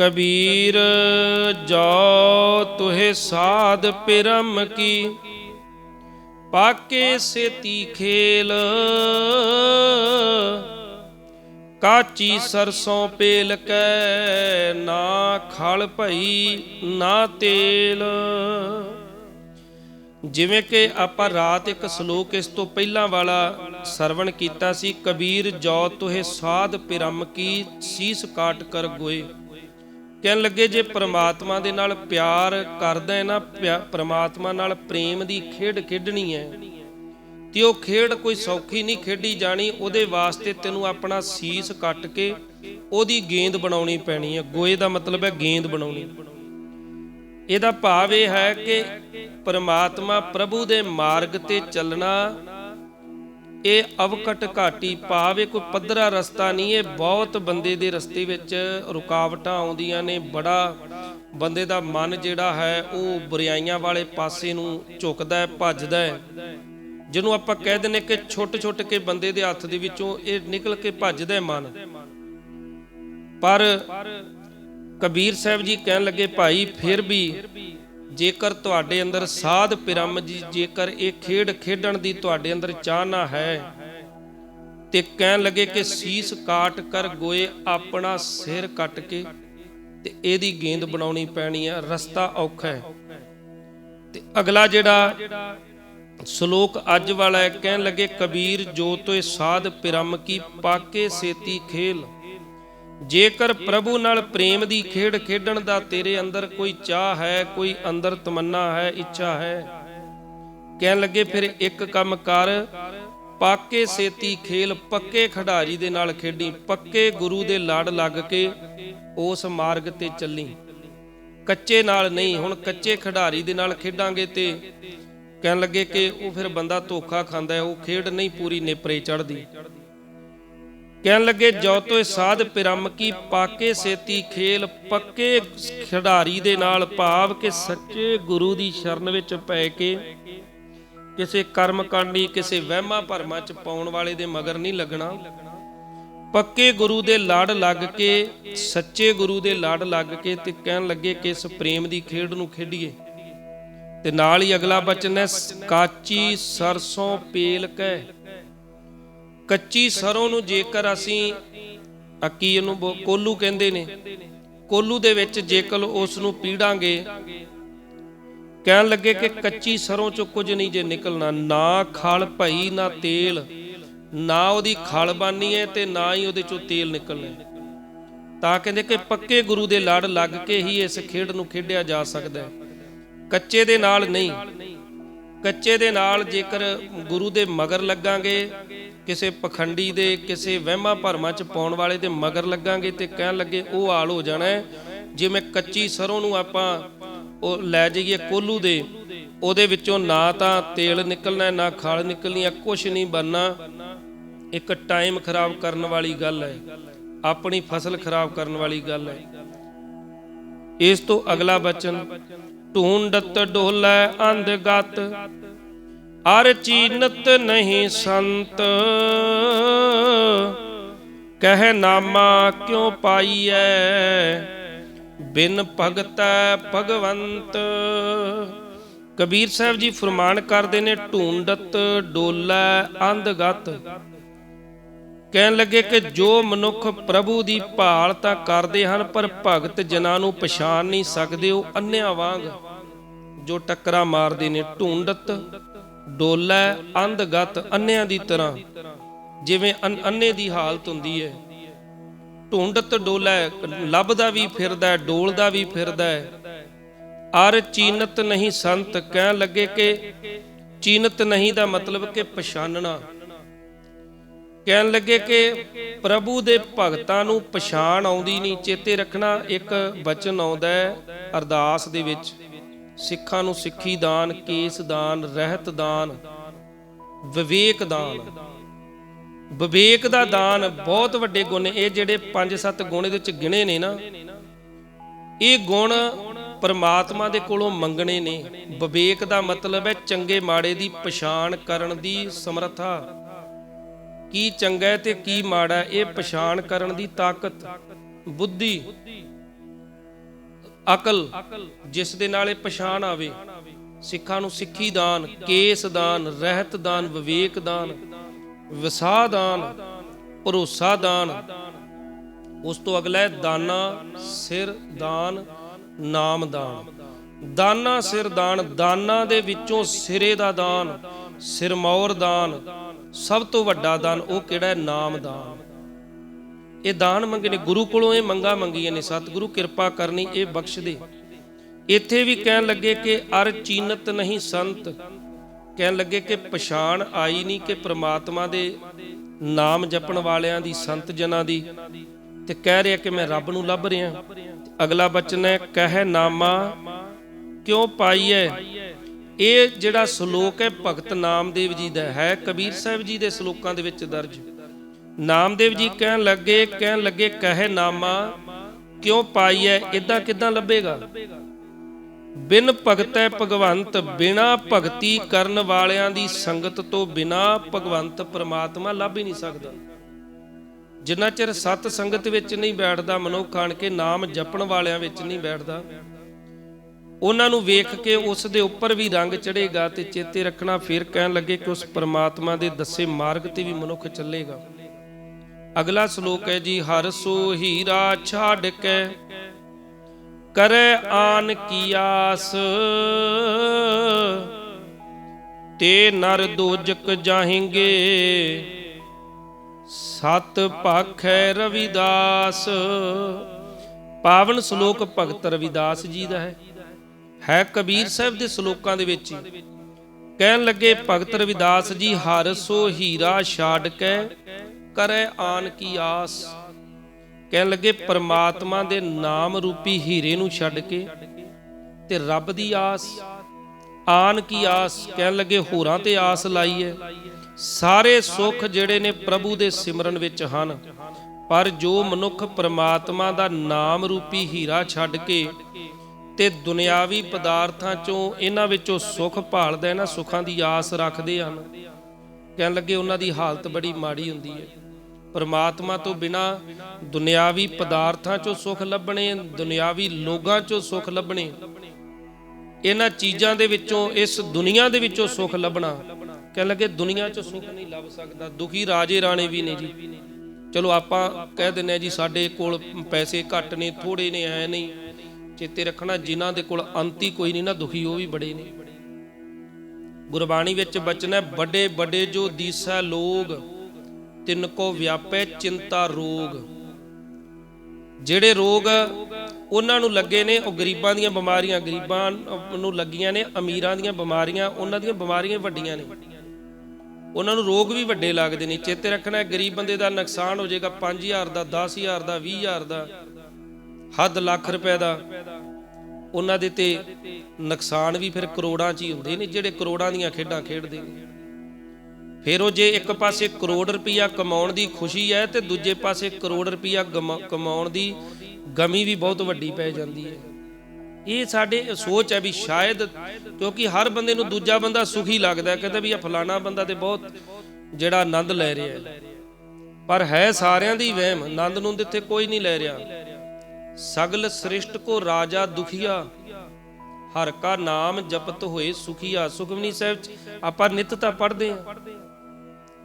ਕਬੀਰ ਜੋ ਤੁਹੇ ਸਾਧ ਪਿਰਮ ਕੀ। ਪਾਕੇ ਸੇਤੀ ਖੇਲ, ਕਾਚੀ ਸਰਸੋਂ ਪੇਲ ਕੈ ਨਾ ਖਲ ਭਈ ਨਾ ਤੇਲ। ਜਿਵੇਂ ਕਿ ਆਪਾਂ ਰਾਤ ਇੱਕ ਸ਼ਲੋਕ ਇਸ ਤੋਂ ਪਹਿਲਾਂ ਵਾਲਾ ਸਰਵਣ ਕੀਤਾ ਸੀ, ਕਬੀਰ ਜੋ ਤੁਹੇ ਸਾਧ ਪਿਰਮ ਕੀ, ਸੀਸ ਕਾਟ ਕਰ ਗੋਏ। ਕਹਿਣ ਲੱਗੇ ਜੇ ਪ੍ਰਮਾਤਮਾ ਦੇ ਨਾਲ ਪਿਆਰ ਕਰਦਾ ਹੈ ਨਾ, ਪਿਆ- ਪ੍ਰਮਾਤਮਾ ਨਾਲ ਪ੍ਰੇਮ ਦੀ ਖੇਡ ਖੇਡਣੀ ਹੈ, ਤੇ ਉਹ ਖੇਡ ਕੋਈ ਸੌਖੀ ਨਹੀਂ ਖੇਡੀ ਜਾਣੀ, ਉਹਦੇ ਵਾਸਤੇ ਤੈਨੂੰ ਆਪਣਾ ਸੀਸ ਕੱਟ ਕੇ ਉਹਦੀ ਗੇਂਦ ਬਣਾਉਣੀ ਪੈਣੀ ਹੈ। ਗੋਏ ਦਾ ਮਤਲਬ ਹੈ ਗੇਂਦ ਬਣਾਉਣੀ। ਇਹਦਾ ਭਾਵ ਇਹ ਹੈ ਕਿ ਪਰਮਾਤਮਾ ਪ੍ਰਭੂ ਦੇ ਮਾਰਗ ਤੇ ਚੱਲਣਾ ਇਹ ਅਵਕਟ ਘਾਟੀ ਭਾਵ ਇਹ ਕੋਈ ਪੱਧਰਾ ਰਸਤਾ ਨਹੀਂ, ਇਹ ਬਹੁਤ ਬੰਦੇ ਦੇ ਰਸਤੇ ਵਿੱਚ ਰੁਕਾਵਟਾਂ ਆਉਂਦੀਆਂ ਨੇ, ਬੜਾ ਬੰਦੇ ਦਾ ਮਨ ਜਿਹੜਾ ਹੈ, ਉਹ ਬੁਰਾਈਆਂ ਵਾਲੇ ਪਾਸੇ ਨੂੰ ਝੁਕਦਾ ਹੈ, ਭੱਜਦਾ ਹੈ। ਜਿਹਨੂੰ ਆਪਾਂ ਕਹਿ ਦਿੰਨੇ ਕਿ ਛੁੱਟ ਛੁੱਟ ਕੇ ਬੰਦੇ ਦੇ ਹੱਥ ਦੇ ਵਿੱਚੋਂ ਇਹ ਨਿਕਲ ਕੇ ਭੱਜਦਾ ਹੈ ਮਨ। ਪਰ ਕਬੀਰ ਸਾਹਿਬ ਜੀ ਕਹਿਣ ਲੱਗੇ, ਭਾਈ, ਫਿਰ ਵੀ ਜੇਕਰ ਤੁਹਾਡੇ ਅੰਦਰ ਸਾਧ ਪਿਰਮ ਜੀ, ਜੇਕਰ ਇਹ ਖੇਡ ਖੇਡਣ ਦੀ ਤੁਹਾਡੇ ਅੰਦਰ ਚਾਹਨਾ ਹੈ ਤੇ ਕਹਿਣ ਲੱਗੇ ਕਿ ਸੀਸ ਕਾਟ ਕਰ ਗੋਏ ਆਪਣਾ ਸਿਰ ਕੱਟ ਕੇ ਤੇ ਇਹਦੀ ਗੇਂਦ ਬਣਾਉਣੀ ਪੈਣੀ ਹੈ ਰਸਤਾ ਔਖਾ ਹੈ। ਤੇ ਅਗਲਾ ਜਿਹੜਾ ਸ਼ਲੋਕ ਅੱਜ ਵਾਲਾ ਹੈ, ਕਹਿਣ ਲੱਗੇ ਕਬੀਰ ਜੋ ਤੋਏ ਸਾਧ ਪਿਰਮ ਕੀ ਪਾਕੇ ਸੇਤੀ ਖੇਲ। ਜੇਕਰ ਪ੍ਰਭੂ ਨਾਲ ਪ੍ਰੇਮ ਦੀ ਖੇਡ ਖੇਡਣ ਦਾ ਤੇਰੇ ਅੰਦਰ ਕੋਈ ਚਾਹ ਹੈ, ਕੋਈ ਅੰਦਰ ਤਮੰਨਾ ਹੈ, ਇੱਛਾ ਹੈ? ਕਹਿਣ ਲੱਗੇ, ਫਿਰ ਇੱਕ ਕੰਮ ਕਰ। ਪਾਕੇ ਸੇਤੀ ਖੇਲ ਪੱਕੇ ਖਿਡਾਰੀ ਦੇ ਨਾਲ ਖੇਡੀ। ਪੱਕੇ ਗੁਰੂ ਦੇ ਲੜ ਲੱਗ ਕੇ ਉਸ ਮਾਰਗ ਤੇ ਚੱਲੀ। ਕੱਚੇ ਨਾਲ ਨਹੀਂ, ਹੁਣ ਕੱਚੇ ਖਿਡਾਰੀ ਦੇ ਨਾਲ ਖੇਡਾਂਗੇ ਤੇ। ਕਹਿਣ ਲੱਗੇ ਕਿ ਉਹ ਫਿਰ ਬੰਦਾ ਧੋਖਾ ਖਾਂਦਾ ਹੈ। ਉਹ ਖੇਡ ਨਹੀਂ ਪੂਰੀ ਨੇਪਰੇ ਚੜਦੀ ਕਹਿਣ ਲੱਗੇ ਜੋ ਤੋਏ ਸਾਧ ਪਿਰਮ ਕੀ ਪਾਕੇ ਸੇਤੀ ਖੇਲ ਪੱਕੇ ਖਿਡਾਰੀ ਦੇ ਨਾਲ ਭਾਵ ਕਿ ਸੱਚੇ ਗੁਰੂ ਦੀ ਸ਼ਰਨ ਵਿੱਚ ਪੈ ਕੇ ਕਿਸੇ ਕਰਮ ਕਾਂਡੀ ਕਿਸੇ ਵਹਿਮਾਂ ਭਰਮਾਂ ਚ ਪਾਉਣ ਵਾਲੇ ਦੇ ਮਗਰ ਨਹੀਂ ਲੱਗਣਾ। ਪੱਕੇ ਗੁਰੂ ਦੇ ਲੜ ਲੱਗ ਕੇ, ਸੱਚੇ ਗੁਰੂ ਦੇ ਲੜ ਲੱਗ ਕੇ ਤੇ ਕਹਿਣ ਲੱਗੇ ਕਿ ਇਸ ਪ੍ਰੇਮ ਦੀ ਖੇਡ ਨੂੰ ਖੇਡੀਏ। ਤੇ ਨਾਲ ਹੀ ਅਗਲਾ ਬਚਨ ਹੈ, ਕਾਚੀ ਸਰਸੋਂ ਪੇਲ ਕੈ ਕੱਚੀ ਸਰੋਂ ਨੂੰ ਜੇਕਰ ਅਸੀਂ ਅੱਕੀ ਇਹਨੂੰ ਬੋ- ਕੋਲੂ ਕਹਿੰਦੇ ਨੇ। ਕੋਲੂ ਦੇ ਵਿੱਚ ਜੇਕਰ ਉਸ ਨੂੰ ਪੀੜਾਂਗੇ, ਕਹਿਣ ਲੱਗੇ ਕਿ ਕੱਚੀ ਸਰੋਂ ਚੋਂ ਕੁਝ ਨਹੀਂ ਜੇ ਨਿਕਲਣਾ, ਨਾ ਖਲ ਭਈ, ਨਾ ਤੇਲ। ਨਾ ਉਹਦੀ ਖਲ ਬਾਨੀ ਹੈ ਤੇ ਨਾ ਹੀ ਉਹਦੇ ਚੋਂ ਤੇਲ ਨਿਕਲਣਾ ਤਾਂ ਕਹਿੰਦੇ ਕਿ ਪੱਕੇ ਗੁਰੂ ਦੇ ਲੜ ਲੱਗ ਕੇ ਹੀ ਇਸ ਖੇਡ ਨੂੰ ਖੇਡਿਆ ਜਾ ਸਕਦਾ ਹੈ। ਕੱਚੇ ਦੇ ਨਾਲ ਨਹੀਂ। ਕੱਚੇ ਦੇ ਨਾਲ ਜੇਕਰ ਗੁਰੂ ਦੇ ਮਗਰ ਲੱਗਾਂਗੇ ਕਿਸੇ ਪਖੰਡੀ ਦੇ, ਕਿਸੇ ਵਹਿਮਾਂ ਭਰਮਾਂ ਚ ਪਾਉਣ ਵਾਲੇ ਦੇ ਮਗਰ ਲੱਗਾਂਗੇ ਤੇ ਕਹਿਣ ਲੱਗੇ, ਉਹ ਹਾਲ ਹੋ ਜਾਣਾ ਜਿਵੇਂ ਕੱਚੀ ਸਰੋਂ ਨੂੰ ਆਪਾਂ ਉਹ ਲੈ ਜਾਈਏ ਕੋਲੂ ਦੇ, ਉਹਦੇ ਵਿੱਚੋਂ ਨਾ ਤਾਂ ਤੇਲ ਨਿਕਲਣਾ ਨਾ ਖਾਲ ਨਿਕਲਣੀ ਹੈ ਕੁਝ ਨਹੀਂ ਬਣਨਾ। ਇੱਕ ਟਾਈਮ ਖਰਾਬ ਕਰਨ ਵਾਲੀ ਗੱਲ ਹੈ, ਆਪਣੀ ਫਸਲ ਖਰਾਬ ਕਰਨ ਵਾਲੀ ਗੱਲ ਹੈ। ਇਸ ਤੋਂ ਅਗਲਾ ਬਚਨ ਢੂੰਡਤ ਡੋਲੇ ਅੰਧਗਤ ਅਰ ਚੀਨਤ ਨਹੀਂ ਸੰਤ। ਕਹਿ ਨਾਮਾ ਕਿਉ ਪਾਈਐ? ਬਿਨ ਭਗਤੈ ਭਗਵੰਤ। ਕਬੀਰ ਸਾਹਿਬ ਜੀ ਫਰਮਾਨ ਕਰਦੇ ਨੇ, ਢੂੰਡਤ ਡੋਲੇ ਅੰਧਗਤ। ਕਹਿਣ ਲੱਗੇ ਕਿ ਜੋ ਮਨੁੱਖ ਪ੍ਰਭੂ ਦੀ ਭਾਲ ਤਾਂ ਕਰਦੇ ਹਨ, ਪਰ ਭਗਤ ਜਨਾਂ ਨੂੰ ਪਛਾਣ ਨਹੀਂ ਸਕਦੇ, ਉਹ ਅੰਨਿਆਂ ਵਾਂਗ ਜੋ ਟੱਕਰਾਂ ਮਾਰਦੇ ਨੇ, ਢੂੰਡਤ ਡੋਲੇ ਅੰਧਗਤ ਅੰਨਿਆਂ ਦੀ ਤਰ੍ਹਾਂ, ਜਿਵੇਂ ਅੰਨੇ ਦੀ ਹਾਲਤ ਹੁੰਦੀ ਹੈ। ਢੂੰਡਤ ਡੋਲੇ ਲੱਭਦਾ ਵੀ ਫਿਰਦਾ ਡੋਲਦਾ ਵੀ ਫਿਰਦਾ ਅਰ ਚੀਨਤ ਨਹੀਂ ਸੰਤ ਕਹਿਣ ਲੱਗੇ ਕਿ ਚੀਨਤ ਨਹੀਂ ਦਾ ਮਤਲਬ ਕਿ ਪਛਾਨਣਾ। ਕਹਿਣ ਲੱਗੇ ਕਿ ਪ੍ਰਭੂ ਦੇ ਭਗਤਾਂ ਨੂੰ ਪਛਾਣ ਆਉਂਦੀ ਨਹੀਂ, ਚੇਤੇ ਰੱਖਣਾ ਇੱਕ ਬਚਨ ਆਉਂਦਾ ਹੈ ਅਰਦਾਸ ਦੇ ਵਿੱਚ। ਸਿੱਖਾਂ ਨੂੰ ਸਿੱਖੀ ਦਾਨ, ਕੇਸ ਦਾਨ, ਰਹਿਤ ਦਾਨ, ਵਿਵੇਕ ਦਾਨ। ਵਿਵੇਕ ਦਾ ਦਾਨ ਬਹੁਤ ਵੱਡੇ ਗੁਣ ਨੇ। ਇਹ ਜਿਹੜੇ 5-7 ਗੁਣ ਇਹਦੇ ਵਿੱਚ ਗਿਣੇ ਨੇ ਨਾ, ਇਹ ਗੁਣ ਪਰਮਾਤਮਾ ਦੇ ਕੋਲੋਂ ਮੰਗਣੇ ਨੇ। ਵਿਵੇਕ ਦਾ ਮਤਲਬ ਹੈ ਚੰਗੇ ਮਾੜੇ ਦੀ ਪਛਾਣ ਕਰਨ ਦੀ ਸਮਰੱਥਾ। ਕੀ ਚੰਗਾ ਤੇ ਕੀ ਮਾੜਾ ਇਹ ਪਛਾਣ ਕਰਨ ਦੀ ਤਾਕਤ, ਬੁੱਧੀ। ਅਕਲ ਜਿਸ ਦੇ ਨਾਲ ਇਹ ਪਛਾਣ ਆਵੇ। ਸਿੱਖਾਂ ਨੂੰ ਸਿੱਖੀ ਦਾਨ, ਕੇਸ ਦਾਨ, ਰਹਿਤ ਦਾਨ, ਵਿਵੇਕ ਦਾਨ ਵਿਸਾਹ ਦਾਨ, ਭਰੋਸਾ ਦਾਨ। ਉਸ ਤੋਂ ਅਗਲਾ ਹੈ ਦਾਨਾ ਸਿਰ ਦਾਨ, ਨਾਮ ਦਾਨ। ਦਾਨਾ ਸਿਰ ਦਾਨ, ਦਾਨਾਂ ਦੇ ਵਿੱਚੋਂ ਸਿਰੇ ਦਾ ਦਾਨ, ਸਿਰਮੌਰ ਦਾਨ। ਸਭ ਤੋਂ ਵੱਡਾ ਦਾਨ ਉਹ ਕਿਹੜਾ ਹੈ? ਨਾਮ ਦਾਨ। ਇਹ ਦਾਨ ਮੰਗੇ ਨੇ, ਗੁਰੂ ਕੋਲੋਂ ਇਹ ਮੰਗਾ ਮੰਗੀਆਂ ਨੇ, ਸਤਿਗੁਰੂ ਕਿਰਪਾ ਕਰਨੀ ਇਹ ਬਖਸ਼ ਦੇ। ਇੱਥੇ ਵੀ ਕਹਿਣ ਲੱਗੇ ਕਿ ਅਰ ਚੀਨਤ ਨਹੀਂ ਸੰਤ। ਕਹਿਣ ਲੱਗੇ ਕਿ ਪਛਾਣ ਆਈ ਨਹੀਂ ਕਿ ਪ੍ਰਮਾਤਮਾ ਦੇ ਨਾਮ ਜਪਣ ਵਾਲਿਆਂ ਦੀ, ਸੰਤ ਜਨਾਂ ਦੀ। ਤੇ ਕਹਿ ਰਿਹਾ ਕਿ ਮੈਂ ਰੱਬ ਨੂੰ ਲੱਭ ਰਿਹਾ। ਅਗਲਾ ਬਚਨ ਹੈ, ਕਹਿ ਨਾਮਾ ਕਿਉਂ ਪਾਈਐ? ਇਹ ਜਿਹੜਾ ਸ਼ਲੋਕ ਹੈ, ਭਗਤ ਨਾਮਦੇਵ ਜੀ ਦਾ ਹੈ, ਕਬੀਰ ਸਾਹਿਬ ਜੀ ਦੇ ਸ਼ਲੋਕਾਂ ਦੇ ਵਿੱਚ ਦਰਜ। ਨਾਮਦੇਵ ਜੀ ਕਹਿਣ ਲੱਗੇ ਕਹਿਣ ਲੱਗੇ, ਕਹੇ ਨਾਮਾ, ਕਿਉਂ ਪਾਈਐ ਇਦਾਂ ਕਿਦਾਂ ਲੱਭੇਗਾ? ਬਿਨ ਭਗਤੈ ਭਗਵੰਤ, ਬਿਨਾ ਭਗਤੀ ਕਰਨ ਵਾਲਿਆਂ ਦੀ ਸੰਗਤ ਤੋਂ ਬਿਨਾ ਭਗਵੰਤ ਪ੍ਰਮਾਤਮਾ ਲੱਭ ਹੀ ਨਹੀਂ ਸਕਦਾ। ਜਿੰਨਾ ਚਿਰ ਸਤ ਸੰਗਤ ਵਿੱਚ ਨਹੀਂ ਬੈਠਦਾ, ਮਨੁੱਖ ਆਣ ਕੇ ਨਾਮ ਜਪਣ ਵਾਲਿਆਂ ਵਿੱਚ ਨਹੀਂ ਬੈਠਦਾ, ਉਹਨਾਂ ਨੂੰ ਵੇਖ ਕੇ ਉਸ ਦੇ ਉੱਪਰ ਵੀ ਰੰਗ ਚੜੇਗਾ ਤੇ ਚੇਤੇ ਰੱਖਣਾ, ਫਿਰ ਕਹਿਣ ਲੱਗੇ ਕਿ ਉਸ ਪ੍ਰਮਾਤਮਾ ਦੇ ਦੱਸੇ ਮਾਰਗ ਤੇ ਵੀ ਮਨੁੱਖ ਚੱਲੇਗਾ। ਅਗਲਾ ਸ਼ਲੋਕ ਹੈ ਜੀ, ਹਰ ਸੋ ਹੀਰਾ ਛਾੜ ਕੇ ਕਰੈ ਆਨ ਕੀ ਆਸ। ਤੇ ਨਰ ਦੋਜਕ ਜਾਹੇਂਗੇ, ਸਤ ਪਾਖੈ ਰਵਿਦਾਸ। ਪਾਵਨ ਸ਼ਲੋਕ ਭਗਤ ਰਵਿਦਾਸ ਜੀ ਦਾ ਹੈ। ਹੈ ਕਬੀਰ ਸਾਹਿਬ ਦੇ ਸ਼ਲੋਕਾਂ ਦੇ ਵਿੱਚ ਹੀ। ਕਹਿਣ ਲੱਗੇ, ਭਗਤ ਰਵਿਦਾਸ ਜੀ, ਹਰ ਸੋ ਹੀਰਾ ਛਾੜ ਕੇ ਕਰੈ ਆਨ ਕੀ ਆਸ। ਕਹਿਣ ਲੱਗੇ, ਪਰਮਾਤਮਾ ਦੇ ਨਾਮ ਰੂਪੀ ਹੀਰੇ ਨੂੰ ਛੱਡ ਕੇ ਤੇ ਰੱਬ ਦੀ ਆਸ, ਆਨ ਕੀ ਆਸ, ਕਹਿਣ ਲੱਗੇ, ਹੋਰਾਂ ਤੇ ਆਸ ਲਾਈ ਹੈ ਸਾਰੇ ਸੁੱਖ ਜਿਹੜੇ ਨੇ ਪ੍ਰਭੂ ਦੇ ਸਿਮਰਨ ਵਿੱਚ ਹਨ। ਪਰ ਜੋ ਮਨੁੱਖ ਪਰਮਾਤਮਾ ਦਾ ਨਾਮ ਰੂਪੀ ਹੀਰਾ ਛੱਡ ਕੇ ਤੇ ਦੁਨਿਆਵੀ ਪਦਾਰਥਾਂ ਚੋਂ ਇਹਨਾਂ ਵਿੱਚੋਂ ਸੁੱਖ ਭਾਲਦਾ ਹੈ ਨਾ ਸੁੱਖਾਂ ਦੀ ਆਸ ਰੱਖਦੇ ਹਨ। ਕਹਿਣ ਲੱਗੇ ਉਹਨਾਂ ਦੀ ਹਾਲਤ ਬੜੀ ਮਾੜੀ ਹੁੰਦੀ ਹੈ। ਪਰਮਾਤਮਾ ਤੋਂ ਬਿਨਾ ਦੁਨਿਆਵੀ ਪਦਾਰਥਾਂ ਚੋਂ ਸੁੱਖ ਲੱਭਣੇ, ਦੁਨਿਆਵੀ ਲੋਕਾਂ ਚੋਂ ਸੁੱਖ ਲੱਭਣੇ, ਇਹਨਾਂ ਚੀਜ਼ਾਂ ਦੇ ਵਿੱਚੋਂ, ਇਸ ਦੁਨੀਆ ਦੇ ਵਿੱਚੋਂ ਸੁੱਖ ਲੱਭਣਾ। ਕਹਿਣ ਲੱਗੇ, ਦੁਨੀਆ 'ਚ ਸੁੱਖ ਨਹੀਂ ਲੱਭ ਸਕਦਾ, ਦੁਖੀ ਰਾਜੇ ਰਾਣੇ ਵੀ ਨੇ ਜੀ। ਚਲੋ ਆਪਾਂ ਕਹਿ ਦਿੰਨੇ ਆ ਜੀ, ਸਾਡੇ ਕੋਲ ਪੈਸੇ ਘੱਟ ਨੇ ਥੋੜੇ ਨੇ ਐ ਨਹੀਂ। ਚੇਤੇ ਰੱਖਣਾ, ਜਿਨ੍ਹਾਂ ਦੇ ਕੋਲ ਅੰਤੀ ਕੋਈ ਨਹੀਂ ਨਾ, ਦੁਖੀ ਉਹ ਵੀ ਬੜੇ ਨੇ। ਗੁਰਬਾਣੀ ਵਿੱਚ ਬਚਨ ਹੈ, ਵੱਡੇ ਵੱਡੇ ਜੋ ਦੀਸਾ ਲੋਗ, ਤਿੰਨ ਕੋ ਵਿਆਪੈ ਚਿੰਤਾ ਰੋਗ। ਜਿਹੜੇ ਰੋਗ ਉਹਨਾਂ ਨੂੰ ਲੱਗੇ ਨੇ, ਉਹ ਗਰੀਬਾਂ ਦੀਆਂ ਬਿਮਾਰੀਆਂ, ਗਰੀਬਾਂ ਨੂੰ ਲੱਗੀਆਂ ਨੇ, ਅਮੀਰਾਂ ਦੀਆਂ ਬਿਮਾਰੀਆਂ, ਉਹਨਾਂ ਦੀਆਂ ਬਿਮਾਰੀਆਂ ਵੱਡੀਆਂ ਨੇ। ਉਹਨਾਂ ਨੂੰ ਰੋਗ ਵੀ ਵੱਡੇ ਲੱਗਦੇ ਨੇ, ਚੇਤੇ ਰੱਖਣਾ ਗਰੀਬ ਬੰਦੇ ਦਾ ਨੁਕਸਾਨ ਹੋ ਜਾਏਗਾ 5000 ਦਾ 10000 ਦਾ 20000 ਦਾ, ਹੱਦ ਲੱਖ ਰੁਪਏ ਦਾ। ਉਹਨਾਂ ਦੇ ਤੇ ਨੁਕਸਾਨ ਵੀ ਫਿਰ ਕਰੋੜਾਂ 'ਚ ਹੀ ਹੁੰਦੇ ਨੇ, ਜਿਹੜੇ ਕਰੋੜਾਂ ਦੀਆਂ ਖੇਡਾਂ ਖੇਡਦੇ ਨੇ। ਫਿਰ ਉਹ ਜੇ ਇੱਕ ਪਾਸੇ ਕਰੋੜ ਰੁਪਈਆ ਕਮਾਉਣ ਦੀ ਖੁਸ਼ੀ ਹੈ ਤੇ ਦੂਜੇ ਪਾਸੇ ਕਰੋੜ ਰੁਪਈਆ ਕਮਾਉਣ ਦੀ ਗਮੀ ਵੀ ਬਹੁਤ ਵੱਡੀ ਪੈ ਜਾਂਦੀ ਹੈ। ਇਹ ਸਾਡੇ ਸੋਚ ਹੈ ਵੀ ਸ਼ਾਇਦ ਕਿਉਂਕਿ ਹਰ ਬੰਦੇ ਨੂੰ ਦੂਜਾ ਬੰਦਾ ਸੁਖੀ ਲੱਗਦਾ ਕਹਿੰਦਾ ਵੀ ਇਹ ਫਲਾਣਾ ਬੰਦਾ ਤੇ ਬਹੁਤ ਜਿਹੜਾ ਆਨੰਦ ਲੈ ਰਿਹਾ ਹੈ। ਪਰ ਹੈ ਸਾਰਿਆਂ ਦੀ ਵਹਿਮ, ਆਨੰਦ ਨੂੰ ਦਿੱਤੇ ਕੋਈ ਨਹੀਂ ਲੈ ਰਿਹਾ। ਸਗਲ ਸ੍ਰਿਸ਼ਟ ਕੋ ਰਾਜਾ ਦੁਖੀਆ ਹਰ ਕਾ ਨਾਮ ਜਪਤ ਹੋਏ ਸੁਖੀਆ ਸੁਖਮਨੀ ਸਾਹਿਬ ਚ ਆਪਾਂ ਨਿਤ ਤਾਂ ਪੜ੍ਹਦੇ ਆ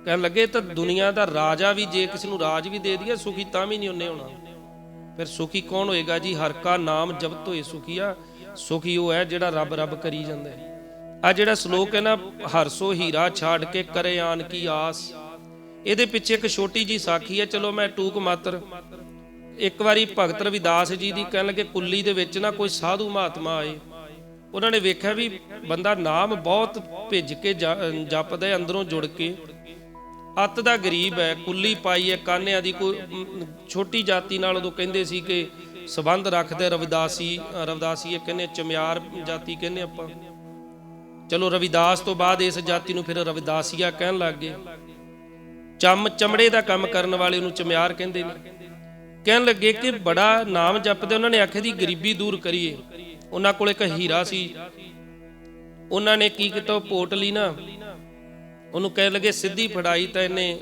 ਕਹਿਣ ਲੱਗੇ ਤਾਂ ਦੁਨੀਆ ਦਾ ਰਾਜਾ ਵੀ ਜੇ ਕਿਸੇ ਨੂੰ ਰਾਜ ਵੀ ਦੇ ਦਈਏ, ਸੁਖੀ ਤਾਂ ਵੀ ਨਹੀਂ ਉਹਨੇ ਹੋਣਾ। ਫਿਰ ਸੁਖੀ ਕੌਣ ਹੋਏਗਾ ਜੀ? ਹਰ ਕਾ ਨਾਮ ਜਪਤ ਹੋਏ ਸੁਖੀਆ ਸੁਖੀ ਉਹ ਹੈ ਜਿਹੜਾ ਰੱਬ ਰੱਬ ਕਰੀ ਜਾਂਦਾ ਹੈ। ਆ ਜਿਹੜਾ ਸ਼ਲੋਕ ਹੈ ਨਾ ਹਰਸੋ ਹੀਰਾ ਛਾੜ ਕੇ ਕਰੇ ਆਨ ਕੀ ਆਸ। ਇਹਦੇ ਪਿੱਛੇ ਇੱਕ ਛੋਟੀ ਜੀ ਸਾਖੀ ਹੈ, ਚਲੋ ਮੈਂ ਟੂਕ ਮਾਤਰ। ਇੱਕ ਵਾਰੀ ਭਗਤ ਰਵਿਦਾਸ ਜੀ ਦੀ ਕਹਿਣ ਲੱਗੇ, ਕੁੱਲੀ ਦੇ ਵਿੱਚ ਨਾ ਕੋਈ ਸਾਧੂ ਮਹਾਤਮਾ ਆਏ। ਉਹਨਾਂ ਨੇ ਵੇਖਿਆ ਵੀ ਬੰਦਾ ਨਾਮ ਬਹੁਤ ਭਿੱਜ ਕੇ ਜਪਦਾ ਹੈ, ਅੰਦਰੋਂ ਜੁੜ ਕੇ। ਅੱਤ ਦਾ ਗਰੀਬ ਹੈ, ਕੁੱਲੀ ਪਾਈ ਹੈ, ਕਾਨਿਆਂ ਦੀ ਕੋਈ ਛੋਟੀ ਜਾਤੀ ਨਾਲ ਉਦੋਂ ਕਹਿੰਦੇ ਸੀ ਕਿ ਸਬੰਧ ਰੱਖਦੇ, ਰਵਿਦਾਸੀ ਰਵਿਦਾਸੀ ਕਹਿੰਦੇ ਚਮਿਆਰ ਜਾਤੀ ਕਹਿੰਦੇ ਆਪਾਂ। ਚਲੋ ਰਵਿਦਾਸ ਤੋਂ ਬਾਅਦ ਇਸ ਜਾਤੀ ਨੂੰ ਫਿਰ ਰਵਿਦਾਸੀਆ ਕਹਿਣ ਲੱਗ ਗਏ। ਚਮ ਚਮੜੇ ਦਾ ਕੰਮ ਕਰਨ ਵਾਲੇ ਨੂੰ ਚਮਿਆਰ ਕਹਿੰਦੇ ਨੇ। ਕਹਿਣ ਲੱਗੇ ਕਿ ਬੜਾ ਨਾਮ ਜਪਦੇ, ਉਹਨਾਂ ਨੇ ਆਖਿਆ ਦੀ ਗਰੀਬੀ ਦੂਰ ਕਰੀਏ। ਉਹਨਾਂ ਕੋਲ ਇੱਕ ਹੀਰਾ ਸੀ। ਉਹਨਾਂ ਨੇ ਕੀ ਕੀਤਾ ਪੋਟਲੀ ਨਾ, ਉਹਨੂੰ ਕਹਿ ਲਗੇ, ਸਿੱਧੀ ਫੜਾਈ ਤਾਂ ਇਹਨੇ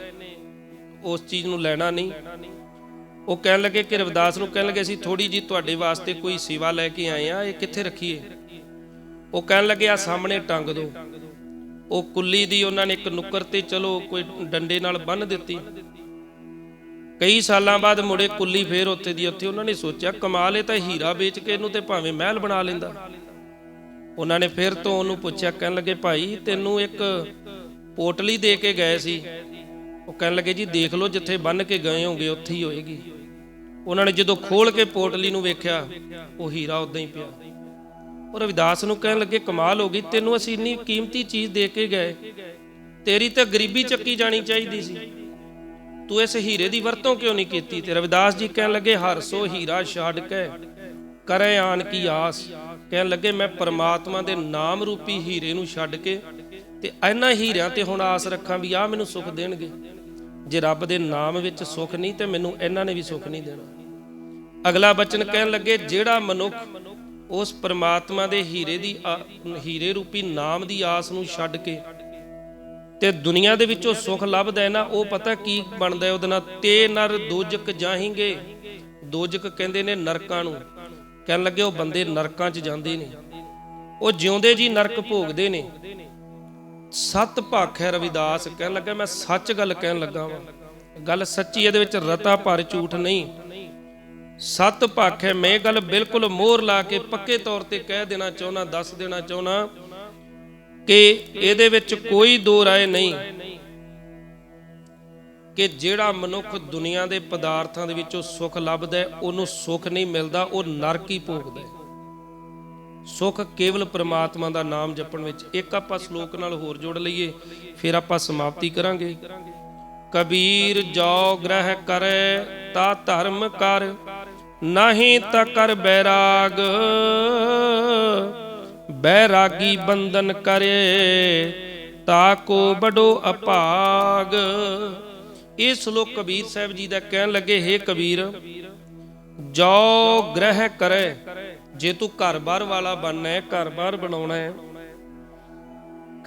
ਉਸ ਚੀਜ਼ ਨੂੰ ਲੈਣਾ ਨਹੀਂ। ਉਹ ਕਹਿਣ ਲੱਗੇ ਕਿ ਰਵਿਦਾਸ ਨੂੰ ਕਹਿਣ ਲੱਗੇ, ਅਸੀਂ ਥੋੜੀ ਜੀ ਤੁਹਾਡੇ ਵਾਸਤੇ ਕੋਈ ਸੇਵਾ ਲੈ ਕੇ ਆਏ ਆ ਇਹ ਕਿੱਥੇ ਰੱਖੀਏ? ਉਹ ਕਹਿਣ ਲੱਗੇ ਆ ਸਾਹਮਣੇ ਟੰਗ ਦਿਓ। ਉਹ ਕੁੱਲੀ ਦੀ ਉਹਨਾਂ ਨੇ ਇੱਕ ਨੁੱਕਰ ਤੇ, ਚਲੋ, ਕੋਈ ਡੰਡੇ ਨਾਲ ਬੰਨ ਦਿੱਤੀ। ਕਈ ਸਾਲਾਂ ਬਾਅਦ ਮੁੜੇ ਕੁੱਲੀ ਫੇਰ ਉੱਥੇ ਦੀ, ਉੱਥੇ ਉਹਨਾਂ ਨੇ ਸੋਚਿਆ, ਕਮਾਲ, ਇਹ ਤਾਂ ਹੀਰਾ ਵੇਚ ਕੇ ਇਹਨੂੰ ਤੇ ਭਾਵੇਂ ਮਹਿਲ ਬਣਾ ਲੈਂਦਾ। ਉਹਨਾਂ ਨੇ ਫਿਰ ਤੋਂ ਉਹਨੂੰ ਪੁੱਛਿਆ, ਕਹਿਣ ਲੱਗੇ, ਭਾਈ, ਤੈਨੂੰ ਇੱਕ ਪੋਟਲੀ ਦੇ ਕੇ ਗਏ ਸੀ। ਉਹ ਕਹਿਣ ਲੱਗੇ, ਜੀ, ਦੇਖ ਲਓ, ਜਿੱਥੇ ਬੰਨ ਕੇ ਗਏ ਹੋਗੇ ਉੱਥੇ ਹੀ ਹੋਏਗੀ। ਉਹਨਾਂ ਨੇ ਜਦੋਂ ਖੋਲ ਕੇ ਪੋਟਲੀ ਨੂੰ ਵੇਖਿਆ, ਉਹ ਹੀਰਾ ਉਦਾਂ ਹੀ ਪਿਆ। ਉਹ ਰਵਿਦਾਸ ਨੂੰ ਕਹਿਣ ਲੱਗੇ, ਕਮਾਲ ਹੋ ਗਈ, ਤੈਨੂੰ ਅਸੀਂ ਇੰਨੀ ਕੀਮਤੀ ਚੀਜ਼ ਦੇ ਕੇ ਗਏ। ਤੇਰੀ ਤਾਂ ਗਰੀਬੀ ਚੱਕੀ ਜਾਣੀ ਚਾਹੀਦੀ ਸੀ। ਤੂੰ ਇਸ ਹੀਰੇ ਦੀ ਵਰਤੋਂ ਕਿਉਂ ਨਹੀਂ ਕੀਤੀ? ਤੇ ਰਵਿਦਾਸ ਜੀ ਕਹਿਣ ਲੱਗੇ, ਹਰ ਸੋ ਹੀਰਾ ਛੱਡ ਕੇ ਕਰੇ ਆਣ ਕੀ ਆਸ। ਕਹਿਣ ਲੱਗੇ, ਮੈਂ ਪਰਮਾਤਮਾ ਦੇ ਨਾਮ ਰੂਪੀ ਹੀਰੇ ਨੂੰ ਛੱਡ ਕੇ ਤੇ ਇਹਨਾਂ ਹੀਰਿਆਂ ਤੇ ਹੁਣ ਆਸ ਰੱਖਾਂ ਵੀ ਆ ਮੈਨੂੰ ਸੁੱਖ ਦੇਣਗੇ। ਜੇ ਰੱਬ ਦੇ ਨਾਮ ਵਿੱਚ ਸੁੱਖ ਨਹੀਂ, ਤੇ ਮੈਨੂੰ ਇਹਨਾਂ ਨੇ ਵੀ ਸੁੱਖ ਨਹੀਂ ਦੇਣਾ। ਅਗਲਾ ਬਚਨ ਕਹਿਣ ਲੱਗੇ, ਜਿਹੜਾ ਮਨੁੱਖ ਉਸ ਪਰਮਾਤਮਾ ਦੇ ਹੀਰੇ ਦੀ ਆ- ਹੀਰੇ ਰੂਪੀ ਨਾਮ ਦੀ ਆਸ ਨੂੰ ਛੱਡ ਕੇ ਤੇ ਦੁਨੀਆ ਦੇ ਵਿੱਚੋਂ ਸੁੱਖ ਲੱਭਦਾ ਹੈ ਨਾ, ਉਹ ਪਤਾ ਕੀ ਬਣਦਾ ਹੈ ਉਹਦੇ ਨਾਲ? ਤੇ ਨਰ ਦੋਜਕ ਜਾਹੀਂਗੇ। ਦੋਜਕ ਕਹਿੰਦੇ ਨੇ ਨਰਕਾਂ ਨੂੰ। ਕਹਿਣ ਲੱਗੇ ਉਹ ਬੰਦੇ ਨਰਕਾਂ 'ਚ ਜਾਂਦੇ ਨੇ। ਉਹ ਜਿਉਂਦੇ ਜੀ ਨਰਕ ਭੋਗਦੇ ਨੇ। ਸਤ ਭਾਖ ਹੈ ਰਵਿਦਾਸ। ਕਹਿਣ ਲੱਗਾ ਮੈਂ ਸੱਚ ਗੱਲ ਕਹਿਣ ਲੱਗਾ ਵਾਂ। ਗੱਲ ਸੱਚੀ ਇਹਦੇ ਵਿੱਚ ਰਤਾ ਭਰ ਝੂਠ ਨਹੀਂ। ਸਤ ਭਾਖ ਹੈ, ਮੈਂ ਗੱਲ ਬਿਲਕੁਲ ਮੋਹਰ ਲਾ ਕੇ ਪੱਕੇ ਤੌਰ ਤੇ ਕਹਿ ਦੇਣਾ ਚਾਹੁੰਦਾ, ਦੱਸ ਦੇਣਾ ਚਾਹੁੰਦਾ। ਕਿ ਇਹਦੇ ਵਿੱਚ ਕੋਈ ਦੋ ਰਾਏ ਨਹੀਂ ਕਿ ਜਿਹੜਾ ਮਨੁੱਖ ਦੁਨੀਆ ਦੇ ਪਦਾਰਥਾਂ ਦੇ ਵਿੱਚੋਂ ਸੁੱਖ ਲੱਭਦਾ ਹੈ, ਉਹਨੂੰ ਸੁੱਖ ਨਹੀਂ ਮਿਲਦਾ, ਉਹ ਨਰਕ ਹੀ ਭੋਗਦਾ ਹੈ। ਸੁੱਖ ਕੇਵਲ ਪ੍ਰਮਾਤਮਾ ਦਾ ਨਾਮ ਜਪਣ ਵਿੱਚ, ਇੱਕ ਆਪਾਂ ਸ਼ਲੋਕ ਨਾਲ ਹੋਰ ਜੋੜ ਲਈਏ, ਫਿਰ ਆਪਾਂ ਸਮਾਪਤੀ ਕਰਾਂਗੇ। ਕਬੀਰ ਜੋ ਗ੍ਰਹਿ ਕਰੇ, ਤਾ ਧਰਮ ਕਰ, ਨਹੀਂ ਤਾ ਕਰ ਬੈਰਾਗ। ਬੈਰਾਗੀ ਬੰਧਨ ਕਰੇ, ਤਾ ਕੋ ਬਡੋ ਅਭਾਗ ਇਹ ਸ਼ਲੋਕ ਕਬੀਰ ਸਾਹਿਬ ਜੀ ਦਾ ਕਹਿਣ ਲੱਗੇ हे ਕਬੀਰ, ਜੋ ਗ੍ਰਹਿ ਕਰੇ, ਜੇ ਤੂੰ ਘਰ-ਬਾਰ ਵਾਲਾ ਬਣਨਾ ਹੈ ਘਰ-ਬਾਰ ਬਣਾਉਣਾ ਹੈ।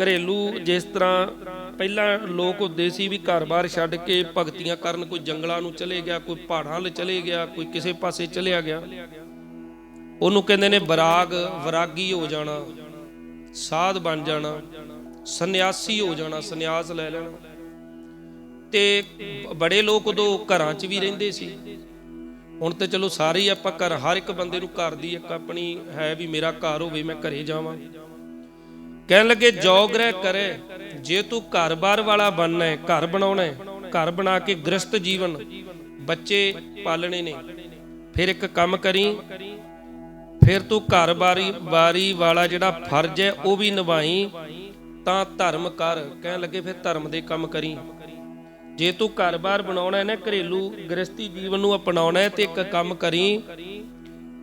ਘਰੇਲੂ ਜਿਸ ਤਰ੍ਹਾਂ ਪਹਿਲਾਂ ਲੋਕ ਹੁੰਦੇ ਸੀ ਵੀ ਘਰ-ਬਾਰ ਛੱਡ ਕੇ ਭਗਤੀਆਂ ਕਰਨ, ਕੋਈ ਜੰਗਲਾਂ ਨੂੰ ਚਲੇ ਗਿਆ, ਕੋਈ ਪਹਾੜਾਂ 'ਲ ਚਲੇ ਗਿਆ, ਕੋਈ ਕਿਸੇ ਪਾਸੇ ਚਲਿਆ ਗਿਆ। ਉਹਨੂੰ ਕਹਿੰਦੇ ਨੇ ਬਰਾਗ ਵਿਰਾਗੀ ਹੋ ਜਾਣਾ, ਸਾਧ ਬਣ ਜਾਣਾ, ਸੰਨਿਆਸੀ ਹੋ ਜਾਣਾ, ਸੰਨਿਆਸ ਲੈ ਲੈਣਾ। ਤੇ ਬੜੇ ਲੋਕ ਉਦੋਂ ਘਰਾਂ 'ਚ ਵੀ ਰਹਿੰਦੇ ਸੀ। ਹੁਣ ਤੇ ਚਲੋ ਸਾਰੇ ਹੀ ਆਪਾਂ ਘਰ, ਹਰ ਇੱਕ ਬੰਦੇ ਨੂੰ ਘਰ ਦੀ ਇੱਕ ਆਪਣੀ ਹੈ ਵੀ ਮੇਰਾ ਘਰ ਹੋਵੇ, ਮੈਂ ਘਰੇ ਜਾਵਾਂ। ਕਹਿਣ ਲੱਗੇ ਜੋ ਗ੍ਰਹਿ ਕਰੇ, ਜੇ ਤੂੰ ਘਰ-ਬਾਰ ਵਾਲਾ ਬਣਨਾ ਹੈ, ਘਰ ਬਣਾਉਣਾ ਹੈ, ਘਰ ਬਣਾ ਕੇ ਗ੍ਰਸਤ ਜੀਵਨ ਬੱਚੇ ਪਾਲਣੇ ਨੇ, ਫਿਰ ਇੱਕ ਕੰਮ ਕਰੀ ਫਿਰ ਤੂੰ ਘਰ ਬਾਰੀ ਬਾਰੀ ਵਾਲਾ ਜਿਹੜਾ ਫਰਜ਼ ਹੈ, ਉਹ ਵੀ ਨਿਭਾਈ। ਤਾਂ ਧਰਮ ਕਰ। ਕਹਿਣ ਲੱਗੇ, ਫਿਰ ਧਰਮ ਦੇ ਕੰਮ ਕਰੀ। ਜੇ ਤੂੰ ਘਰ-ਬਾਰ ਬਣਾਉਣਾ ਹੈ ਨਾ, ਘਰੇਲੂ ਗ੍ਰਸਤੀ ਜੀਵਨ ਨੂੰ ਅਪਣਾਉਣਾ ਹੈ ਤੇ ਇੱਕ ਕੰਮ ਕਰੀ,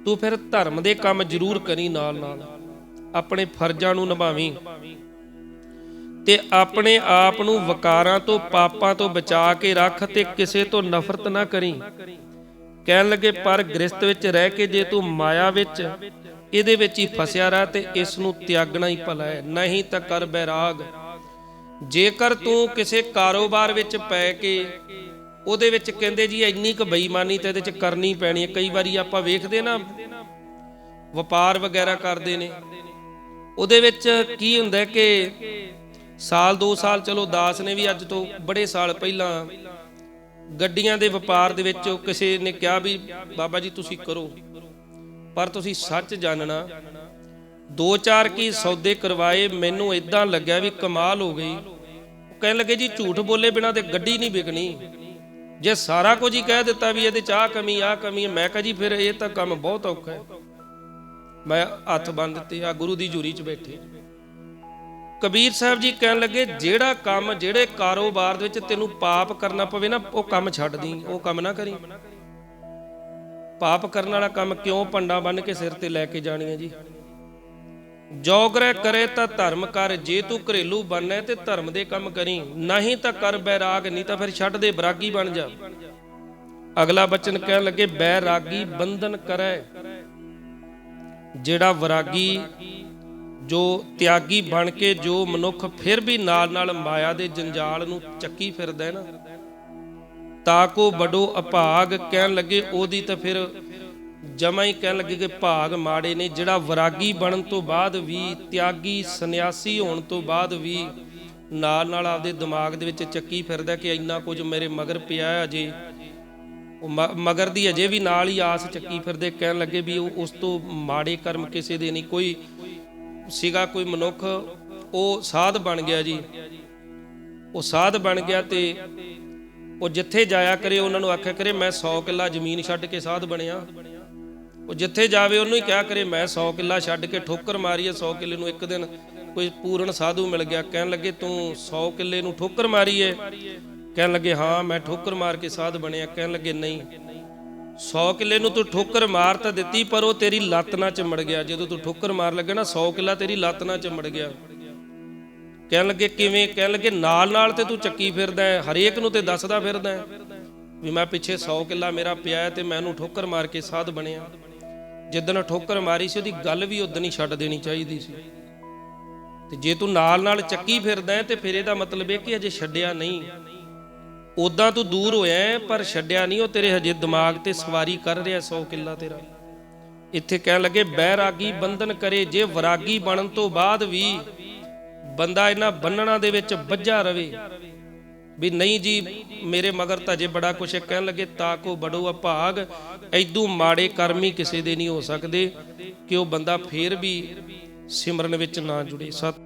ਤੂੰ ਫਿਰ ਧਰਮ ਦੇ ਕੰਮ ਜ਼ਰੂਰ ਕਰੀ ਨਾਲ ਨਾਲ। ਆਪਣੇ ਫਰਜ਼ਾਂ ਨੂੰ ਨਿਭਾਵੀਂ। ਤੇ ਆਪਣੇ ਆਪ ਨੂੰ ਵਕਾਰਾਂ ਤੋਂ, ਪਾਪਾਂ ਤੋਂ ਬਚਾ ਕੇ ਰੱਖ ਤੇ ਕਿਸੇ ਤੋਂ ਨਫ਼ਰਤ ਨਾ ਕਰੀ। ਕਹਿਣ ਲੱਗੇ, ਪਰ ਗ੍ਰਸਤ ਵਿੱਚ ਰਹਿ ਕੇ ਜੇ ਤੂੰ ਮਾਇਆ ਵਿੱਚ ਇਹਦੇ ਵਿੱਚ ਹੀ ਫਸਿਆ ਰਹਾ ਤੇ ਇਸ ਨੂੰ ਤਿਆਗਣਾ ਹੀ ਭਲਾ ਹੈ। ਨਹੀਂ ਤਾਂ ਕਰ ਬੈਰਾਗ। ਜੇਕਰ ਤੂੰ ਕਿਸੇ ਕਾਰੋਬਾਰ ਵਿੱਚ ਪੈ ਕੇ ਉਹਦੇ ਵਿੱਚ ਕਹਿੰਦੇ ਜੀ, ਇੰਨੀ ਕੁ ਬੇਈਮਾਨੀ ਤੇ ਇਹਦੇ ਚ ਕਰਨੀ ਪੈਣੀ ਹੈ। ਕਈ ਵਾਰੀ ਆਪਾਂ ਵੇਖਦੇ ਨਾ, ਵਪਾਰ ਵਗੈਰਾ ਕਰਦੇ ਨੇ। ਉਹਦੇ ਵਿੱਚ ਕੀ ਹੁੰਦਾ ਕਿ ਸਾਲ 2 ਸਾਲ, ਚਲੋ ਦਾਸ ਨੇ ਵੀ ਅੱਜ ਤੋਂ ਬੜੇ ਸਾਲ ਪਹਿਲਾਂ ਗੱਡੀਆਂ ਦੇ ਵਪਾਰ ਦੇ ਵਿੱਚ ਕਿਸੇ ਨੇ ਕਿਹਾ ਵੀ, ਬਾਬਾ ਜੀ ਤੁਸੀਂ ਕਰੋ। ਪਰ ਤੁਸੀਂ ਸੱਚ ਜਾਣਨਾ ਦੋ ਚਾਰ ਕੀ ਸੌਦੇ ਕਰਵਾਏ, ਮੈਨੂੰ ਇਦਾਂ ਲੱਗਿਆ ਵੀ ਕਮਾਲ ਹੋ ਗਈ। ਉਹ ਕਹਿਣ ਲੱਗੇ, ਜੀ, ਝੂਠ ਬੋਲੇ ਬਿਨਾ ਤੇ ਗੱਡੀ ਨਹੀਂ ਵਿਕਣੀ। ਜੇ ਸਾਰਾ ਕੁਝ ਹੀ ਕਹਿ ਦਿੱਤਾ ਵੀ ਇਹਦੇ ਚ ਆਹ ਕਮੀ ਆਹ ਕਮੀ ਮੈਂ ਕਹਾਂ ਜੀ, ਫਿਰ ਇਹ ਤਾਂ ਕੰਮ ਬਹੁਤ ਔਖਾ ਹੈ। ਮੈਂ ਹੱਥ ਬੰਨ ਦਿੱਤੇ, ਆ ਗੁਰੂ ਦੀ ਜੂਰੀ 'ਚ ਬੈਠੇ। ਕਬੀਰ ਸਾਹਿਬ ਜੀ ਕਹਿਣ ਲੱਗੇ, ਜਿਹੜਾ ਕੰਮ, ਜਿਹੜੇ ਕਾਰੋਬਾਰ ਦੇ ਵਿੱਚ ਤੈਨੂੰ ਪਾਪ ਕਰਨਾ ਪਵੇ ਨਾ, ਉਹ ਕੰਮ ਛੱਡ ਦੀ, ਉਹ ਕੰਮ ਨਾ ਕਰੀ। ਪਾਪ ਕਰਨ ਵਾਲਾ ਕੰਮ ਕਿਉਂ ਪੰਡਾ ਬੰਨ ਕੇ ਸਿਰ ਤੇ ਲੈ ਕੇ ਜਾਣੀ ਹੈ ਜੀ? ਜੋਗਰੇ ਕਰੇ ਤਾਂ ਧਰਮ ਕਰ, ਜੇ ਤੂੰ ਘਰੇਲੂ ਬਣਨਾ ਤੇ ਧਰਮ ਦੇ ਕੰਮ ਕਰੀ। ਨਹੀਂ ਤਾਂ ਕਰ ਬੈਰਾਗ, ਨਹੀਂ ਤਾਂ ਫਿਰ ਛੱਡ ਦੇ, ਬਰਾਗੀ ਬਣ ਜਾ। ਅਗਲਾ ਬਚਨ ਕਹਿਣ ਲੱਗੇ, ਬੈਰਾਗੀ ਬੰਧਨ ਕਰੈ। ਜਿਹੜਾ ਵਿਰਾਗੀ ਜੋ ਤਿਆਗੀ ਬਣ ਕੇ ਜੋ ਮਨੁੱਖ ਫਿਰ ਵੀ ਨਾਲ ਨਾਲ ਮਾਇਆ ਦੇ ਜੰਜਾਲ ਨੂੰ ਚੱਕੀ ਫਿਰਦਾ ਹੈ ਨਾ, ਤਾ ਕੋ ਬੜੋ ਅਭਾਗ ਕਹਿਣ ਲੱਗੇ, ਉਹਦੀ ਤਾਂ ਫਿਰ ਜਮਾ ਹੀ ਕਹਿਣ ਲੱਗੇ ਕਿ ਭਾਗ ਮਾੜੇ ਨੇ, ਜਿਹੜਾ ਵਿਰਾਗੀ ਬਣਨ ਤੋਂ ਬਾਅਦ ਵੀ, ਤਿਆਗੀ ਸੰਨਿਆਸੀ ਹੋਣ ਤੋਂ ਬਾਅਦ ਵੀ ਨਾਲ ਨਾਲ ਆਪਦੇ ਦਿਮਾਗ ਦੇ ਵਿੱਚ ਚੱਕੀ ਫਿਰਦਾ ਕਿ ਇੰਨਾ ਕੁਝ ਮੇਰੇ ਮਗਰ ਪਿਆ ਹੈ ਅਜੇ। ਉਹ ਮ- ਮਗਰ ਦੀ ਅਜੇ ਵੀ ਨਾਲ ਹੀ ਆਸ ਚੱਕੀ ਫਿਰਦੇ, ਕਹਿਣ ਲੱਗੇ ਵੀ ਉਹ ਉਸ ਤੋਂ ਮਾੜੇ ਕਰਮ ਕਿਸੇ ਦੇ ਨਹੀਂ, ਕੋਈ ਸੀਗਾ ਕੋਈ ਮਨੁੱਖ, ਉਹ ਸਾਧ ਬਣ ਗਿਆ ਜੀ। ਉਹ ਸਾਧ ਬਣ ਗਿਆ ਤੇ ਉਹ ਜਿੱਥੇ ਜਾਇਆ ਕਰੇ, ਉਹਨਾਂ ਨੂੰ ਆਖਿਆ ਕਰੇ, ਮੈਂ 100 ਕਿੱਲਾ ਜ਼ਮੀਨ ਛੱਡ ਕੇ ਸਾਧ ਬਣਿਆ। ਉਹ ਜਿੱਥੇ ਜਾਵੇ, ਉਹਨੂੰ ਹੀ ਕਿਹਾ ਕਰੇ, ਮੈਂ 100 ਕਿੱਲਾ ਛੱਡ ਕੇ ਠੋਕਰ ਮਾਰੀ ਹੈ 100 ਕਿੱਲੇ ਨੂੰ ਇੱਕ ਦਿਨ ਕੋਈ ਪੂਰਨ ਸਾਧੂ ਮਿਲ ਗਿਆ। ਕਹਿਣ ਲੱਗੇ, ਤੂੰ 100 ਕਿੱਲੇ ਨੂੰ ਠੋਕਰ ਮਾਰੀ ਹੈ ਕਹਿਣ ਲੱਗੇ, ਹਾਂ, ਮੈਂ ਠੋਕਰ ਮਾਰ ਕੇ ਸਾਧ ਬਣਿਆ। ਕਹਿਣ ਲੱਗੇ, ਨਹੀਂ। 100 ਕਿੱਲੇ ਨੂੰ ਤੂੰ ਠੋਕਰ ਮਾਰ ਤਾਂ ਦਿੱਤੀ, ਪਰ ਉਹ ਤੇਰੀ ਲੱਤ ਨਾਲ ਚਮੜ ਗਿਆ। ਜਦੋਂ ਤੂੰ ਠੋਕਰ ਮਾਰ ਲੱਗਾ ਨਾ 100 ਕਿੱਲਾ ਤੇਰੀ ਲੱਤ ਨਾਲ ਚਮੜ ਗਿਆ। ਕਹਿਣ ਲੱਗੇ, ਕਿਵੇਂ? ਕਹਿਣ ਲੱਗੇ, ਨਾਲ ਨਾਲ ਤੇ ਤੂੰ ਚੱਕੀ ਫਿਰਦਾ ਹੈ, ਹਰੇਕ ਨੂੰ ਤੇ ਦੱਸਦਾ ਫਿਰਦਾ ਹੈ ਵੀ ਮੈਂ ਪਿੱਛੇ 100 ਕਿੱਲਾ ਮੇਰਾ ਪਿਆ ਹੈ ਤੇ ਮੈਂ ਉਹਨੂੰ ਠੋਕਰ ਮਾਰ ਕੇ ਸਾਧ ਬਣਿਆ। ਜਿੱਦਣ ਠੋਕਰ ਮਾਰੀ ਸੀ, ਉਹਦੀ ਗੱਲ ਵੀ ਉਦੋਂ ਹੀ ਛੱਡ ਦੇਣੀ ਚਾਹੀਦੀ ਸੀ। ਤੇ ਜੇ ਤੂੰ ਨਾਲ ਨਾਲ ਚੱਕੀ ਫਿਰਦਾ ਹੈ, ਤੇ ਫਿਰ ਇਹਦਾ ਮਤਲਬ ਇਹ ਕਿ ਅਜੇ ਛੱਡਿਆ ਨਹੀਂ। ਉਦਾਂ ਤੂੰ ਦੂਰ ਹੋਇਆ ਪਰ ਛੱਡਿਆ ਨਹੀਂ, ਉਹ ਤੇਰੇ ਹਜੇ ਦਿਮਾਗ ਤੇ ਸਵਾਰੀ ਕਰ ਰਿਹਾ 100 ਕਿੱਲਾ ਤੇਰਾ। ਇੱਥੇ ਕਹਿਣ ਲੱਗੇ, ਬੈਰਾਗੀ ਬੰਧਨ ਕਰੇ, ਜੇ ਵਿਰਾਗੀ ਬਣਨ ਤੋਂ ਬਾਅਦ ਵੀ ਬੰਦਾ ਇਹਨਾਂ ਬੰਨਣਾ ਦੇ ਵਿੱਚ ਵੱਜਾ ਰਵੇ। ਵੀ ਨਹੀਂ ਜੀ, ਮੇਰੇ ਮਗਰ ਤਾਂ ਜੇ ਬੜਾ ਕੁਛ ਕਹਿਣ ਲੱਗੇ ਤਾਕੋ ਬੜੋ ਅਭਾਗ ਐਦੂ ਮਾੜੇ ਕਰਮੀ ਕਿਸੇ ਦੇ ਨਹੀਂ ਹੋ ਸਕਦੇ, ਕਿ ਉਹ ਬੰਦਾ ਫੇਰ ਵੀ ਸਿਮਰਨ ਵਿੱਚ ਨਾ ਜੁੜੇ। ਸਤ